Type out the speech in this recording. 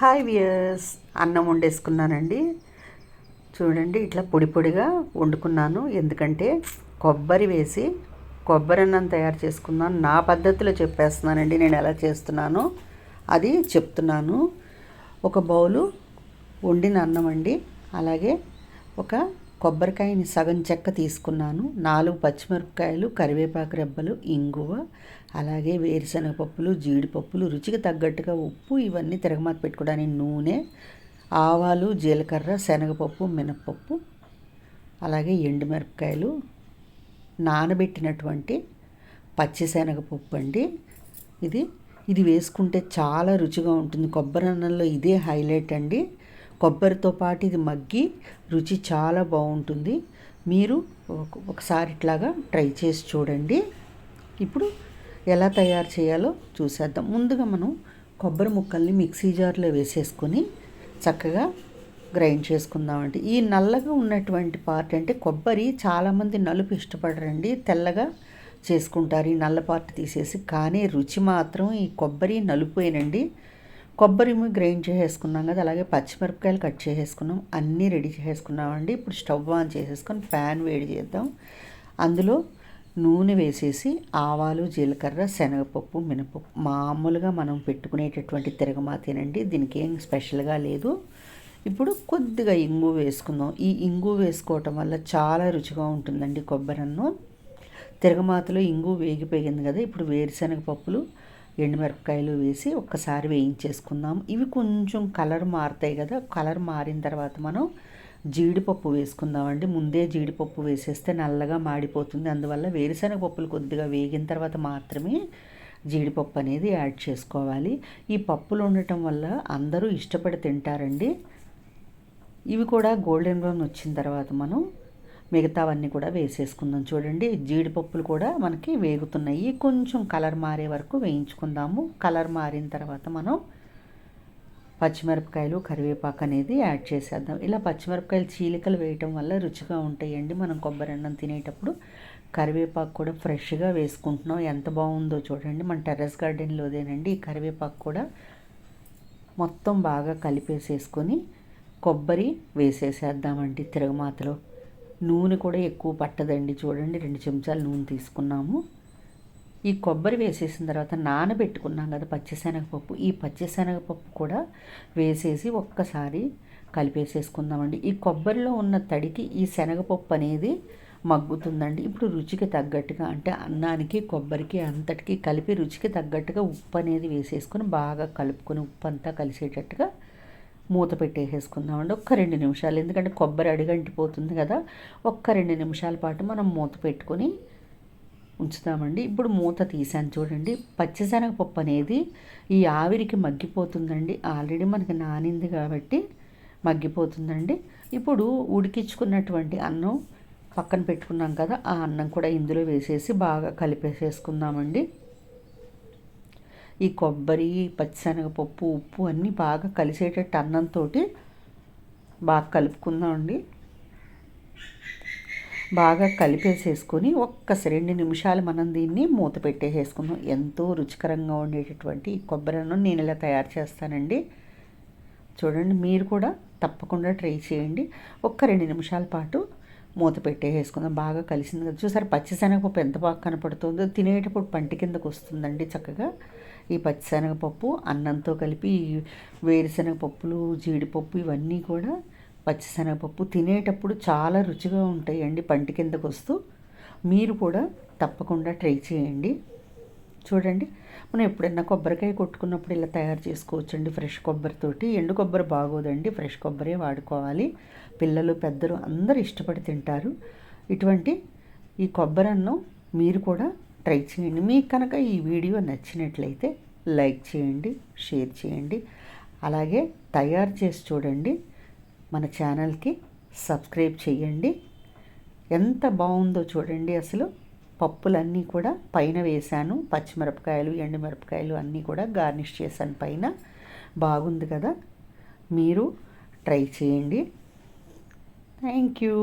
Hi viewers అన్నం వండేసుకున్నానండి. చూడండి ఇట్లా పొడి పొడిగా వండుకున్నాను. ఎందుకంటే కొబ్బరి వేసి కొబ్బరి అన్నం తయారు చేసుకున్నాను నా పద్ధతిలో చెప్పేస్తున్నానండి నేను ఎలా చేస్తున్నానో. అది చెప్తున్నాను. ఒక బౌలు వండిన అన్నం అండి. అలాగే ఒక కొబ్బరికాయని సగం చెక్క తీసుకున్నాను. నాలుగు పచ్చిమిరపకాయలు కరివేపాకు రెబ్బలు ఇంగువ అలాగే వేరుశనగ పప్పులు జీడిపప్పులు రుచికి తగ్గట్టుగా ఉప్పు ఇవన్నీ తిరగమాత పెట్టుకోవడానికి నూనె ఆవాలు జీలకర్ర శనగపప్పు మినప్పప్పు అలాగే ఎండుమిరపకాయలు నానబెట్టినటువంటి పచ్చిశనగపప్పు అండి. ఇది ఇది వేసుకుంటే చాలా రుచిగా ఉంటుంది. కొబ్బరి అన్నంలో ఇదే హైలైట్ అండి. కొబ్బరితో పాటు ఇది మగ్గి రుచి చాలా బాగుంటుంది. మీరు ఒకసారి ఇట్లాగా ట్రై చేసి చూడండి. ఇప్పుడు ఎలా తయారు చేయాలో చూసేద్దాం. ముందుగా మనం కొబ్బరి ముక్కల్ని మిక్సీ జార్లో వేసేసుకొని చక్కగా గ్రైండ్ చేసుకుందామండి. ఈ నల్లగా ఉన్నటువంటి పార్ట్ అంటే కొబ్బరి చాలామంది నలుపు ఇష్టపడరండి. తెల్లగా చేసుకుంటారు ఈ నల్ల పార్ట్ తీసేసి. కానీ రుచి మాత్రం ఈ కొబ్బరి నలుపోయినండి కొబ్బరి గ్రైండ్ చేసేసుకున్నాం కదా అలాగే పచ్చిమిరపకాయలు కట్ చేసేసుకున్నాం అన్నీ రెడీ చేసేసుకున్నామండి. ఇప్పుడు స్టవ్ ఆన్ చేసేసుకొని ప్యాన్ వేడి చేద్దాం. అందులో నూనె వేసేసి ఆవాలు జీలకర్ర శనగపప్పు మినపప్పు మామూలుగా మనం పెట్టుకునేటటువంటి తిరగమాతేనండి. దీనికి ఏం స్పెషల్గా లేదు. ఇప్పుడు కొద్దిగా ఇంగు వేసుకుందాం. ఈ ఇంగు వేసుకోవటం వల్ల చాలా రుచిగా ఉంటుందండి కొబ్బరి అన్నం. తిరగమాతలో ఇంగు వేగిపోయింది కదా ఇప్పుడు వేరుశనగ పప్పులు ఎండుమిరపకాయలు వేసి ఒక్కసారి వేయించేసుకుందాం. ఇవి కొంచెం కలర్ మారుతాయి కదా కలర్ మారిన తర్వాత మనం జీడిపప్పు వేసుకుందామండి. ముందే జీడిపప్పు వేసేస్తే నల్లగా మాడిపోతుంది. అందువల్ల వేరుశనగ పప్పులు కొద్దిగా వేగిన తర్వాత మాత్రమే జీడిపప్పు అనేది యాడ్ చేసుకోవాలి. ఈ పప్పులు ఉండటం వల్ల అందరూ ఇష్టపడి తింటారండి. ఇవి కూడా గోల్డెన్ బ్రౌన్ వచ్చిన తర్వాత మనం మిగతావన్నీ కూడా వేసేసుకుందాం. చూడండి జీడిపప్పులు కూడా మనకి వేగుతున్నాయి. కొంచెం కలర్ మారే వరకు వేయించుకుందాము. కలర్ మారిన తర్వాత మనం పచ్చిమిరపకాయలు కరివేపాకు అనేది యాడ్ చేసేద్దాం. ఇలా పచ్చిమిరపకాయలు చీలికలు వేయటం వల్ల రుచిగా ఉంటాయండి. మనం కొబ్బరి అన్నం తినేటప్పుడు కరివేపాకు కూడా ఫ్రెష్గా వేసుకుంటున్నాం. ఎంత బాగుందో చూడండి. మన టెర్రస్ గార్డెన్లోదేనండి ఈ కరివేపాకు కూడా మొత్తం బాగా కలిపేసేసుకొని కొబ్బరి వేసేసేద్దామండి తిరగమాతలో. నూనె కూడా ఎక్కువ పట్టదండి. చూడండి రెండు చెంచాలు నూనె తీసుకున్నాము. ఈ కొబ్బరి వేసేసిన తర్వాత నానబెట్టుకున్నాం కదా పచ్చిశనగపప్పు. ఈ పచ్చిశనగపప్పు కూడా వేసేసి ఒక్కసారి కలిపేసేసుకుందామండి. ఈ కొబ్బరిలో ఉన్న తడికి ఈ శనగపప్పు అనేది మగ్గుతుందండి. ఇప్పుడు రుచికి తగ్గట్టుగా అంటే అన్నానికి కొబ్బరికి అంతటికి కలిపి రుచికి తగ్గట్టుగా ఉప్పు అనేది వేసేసుకొని బాగా కలుపుకొని ఉప్పు అంతా కలిసేటట్టుగా మూత పెట్టేసేసుకుందామండి. ఒక్క రెండు నిమిషాలు. ఎందుకంటే కొబ్బరి అడిగంటిపోతుంది కదా. ఒక్క రెండు నిమిషాల పాటు మనం మూత పెట్టుకొని ఉంచుతామండి. ఇప్పుడు మూత తీసాను చూడండి. పచ్చిశనగపప్పు అనేది ఈ ఆవిరికి మగ్గిపోతుందండి. ఆల్రెడీ మనకి నానింది కాబట్టి మగ్గిపోతుందండి. ఇప్పుడు ఉడికించుకున్నటువంటి అన్నం పక్కన పెట్టుకున్నాం కదా. ఆ అన్నం కూడా ఇందులో వేసేసి బాగా కలిపేసేసుకుందామండి. ఈ కొబ్బరి పచ్చిశనగపప్పు ఉప్పు అన్నీ బాగా కలిసేటట్టు అన్నంతో బాగా కలుపుకుందామండి. బాగా కలిపేసేసుకొని ఒక్క రెండు నిమిషాలు మనం దీన్ని మూత పెట్టేసేసుకుందాం. ఎంతో రుచికరంగా ఉండేటటువంటి కొబ్బరి అన్నం నేను ఇలా తయారు చేస్తానండి. చూడండి మీరు కూడా తప్పకుండా ట్రై చేయండి. ఒక్క రెండు నిమిషాల పాటు మూత పెట్టేసుకుందాం బాగా కలిసింది కదా. చూసారు పచ్చిశనగపప్పు ఎంత బాగా కనపడుతుందో. తినేటప్పుడు పంటి కిందకు వస్తుందండి చక్కగా. ఈ పచ్చిశనగపప్పు అన్నంతో కలిపి వేరుశనగ పప్పులు జీడిపప్పు ఇవన్నీ కూడా పచ్చిశనగపప్పు తినేటప్పుడు చాలా రుచిగా ఉంటాయండి పంటి కిందకు వస్తూ. మీరు కూడా తప్పకుండా ట్రై చేయండి. చూడండి మనం ఎప్పుడైనా కొబ్బరికాయ కొట్టుకున్నప్పుడు ఇలా తయారు చేసుకోవచ్చండి ఫ్రెష్ కొబ్బరితోటి ఎండు కొబ్బరి బాగోదండి ఫ్రెష్ కొబ్బరే వాడుకోవాలి. పిల్లలు పెద్దలు అందరూ ఇష్టపడి తింటారు. ఇటువంటి ఈ కొబ్బరి అన్నం మీరు కూడా ట్రై చేయండి. మీకు కనుక ఈ వీడియో నచ్చినట్లయితే లైక్ చేయండి షేర్ చేయండి. అలాగే తయారు చేసి చూడండి. మన ఛానల్కి సబ్స్క్రైబ్ చేయండి. ఎంత బాగుందో చూడండి అసలు. పప్పులన్నీ కూడా పైన వేశాను. పచ్చిమిరపకాయలు ఎండుమిరపకాయలు అన్నీ కూడా గార్నిష్ చేశాను పైన. బాగుంది కదా. మీరు ట్రై చేయండి. Thank you.